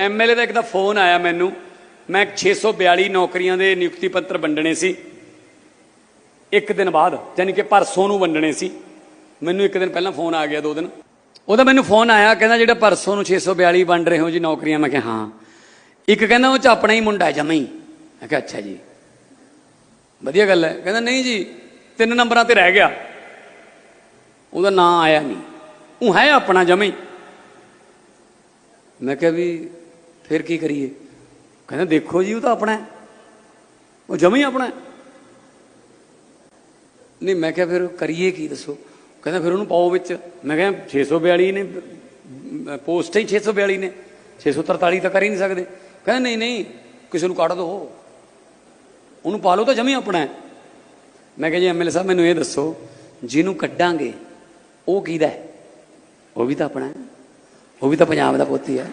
MLA ਦਾ ਇੱਕ ਦਾ phone ਆਇਆ ਮੈਨੂੰ। ਮੈਂ 642 ਨੌਕਰੀਆਂ ਦੇ ਨਿਯੁਕਤੀ ਪੱਤਰ ਵੰਡਣੇ ਸੀ। ਇੱਕ ਦਿਨ ਬਾਅਦ ਯਾਨੀ ਕਿ ਪਰਸੋਂ ਨੂੰ ਵੰਡਣੇ ਸੀ। ਮੈਨੂੰ ਇੱਕ ਦਿਨ ਪਹਿਲਾਂ ਫੋਨ ਆ ਗਿਆ, ਦੋ ਦਿਨ। ਉਹਦਾ ਮੈਨੂੰ ਫੋਨ ਆਇਆ, ਕਹਿੰਦਾ ਜਿਹੜਾ ਪਰਸੋਂ ਨੂੰ 642 ਵੰਡ ਰਹੇ ਹੋ ਜੀ ਨੌਕਰੀਆਂ, ਮੈਂ ਕਿਹਾ, ਹਾਂ। ਇੱਕ ਕਹਿੰਦਾ ਉਹ ਚ ਆਪਣਾ ਹੀ ਮੁੰਡਾ ਹੈ ਹੀ। ਮੈਂ ਕਿਹਾ, ਅੱਛਾ ਜੀ। ਵਧੀਆ ਗੱਲ ਹੈ। ਕਹਿੰਦਾ, ਨਹੀਂ ਜੀ, ਤਿੰਨ ਨੰਬਰਾਂ ਤੇ ਰਹਿ ਗਿਆ। ਉਹਦਾ ਨਾਂ ਆਇਆ ਨਹੀਂ। ਉਹ ਹੈ ਆਪਣਾ, ਜਮਾਂ ਹੀ। ਮੈਂ ਕਿਹਾ ਵੀ ਫਿਰ ਕੀ ਕਰੀਏ? ਕਹਿੰਦਾ ਦੇਖੋ ਜੀ ਉਹ ਤਾਂ ਆਪਣਾ ਉਹ ਜਮਾਂ ਆਪਣਾ ਨਹੀਂ ਮੈਂ ਕਿਹਾ ਫਿਰ ਕਰੀਏ ਕੀ ਦੱਸੋ? ਕਹਿੰਦਾ ਫਿਰ ਉਹਨੂੰ ਪਾਓ ਵਿੱਚ। ਮੈਂ ਕਿਹਾ 642 ਨੇ ਅਮ, ਪੋਸਟਾਂ ਹੀ 642 ਨੇ। 643 ਤਾਂ ਕਰ ਹੀ ਨਹੀਂ ਸਕਦੇ। ਕਹਿੰਦਾ ਨਹੀਂ ਨਹੀਂ ਕਿਸੇ ਨੂੰ ਕੱਢ ਦਿਓ ਉਹਨੂੰ ਪਾ ਲਓ ਤਾਂ ਜਮੀ ਆਪਣਾ ਮੈਂ ਕਿਹਾ ਜੀ ਐਮਐਲਏ ਸਾਹਿਬ ਮੈਨੂੰ ਇਹ ਦੱਸੋ ਜਿਹਨੂੰ ਕੱਢਾਂਗੇ ਉਹ ਕਿਹਦਾ ਉਹ ਵੀ ਤਾਂ ਆਪਣਾ ਉਹ ਵੀ ਤਾਂ ਪੰਜਾਬ ਦਾ ਪੋਤੀ ਹੈ।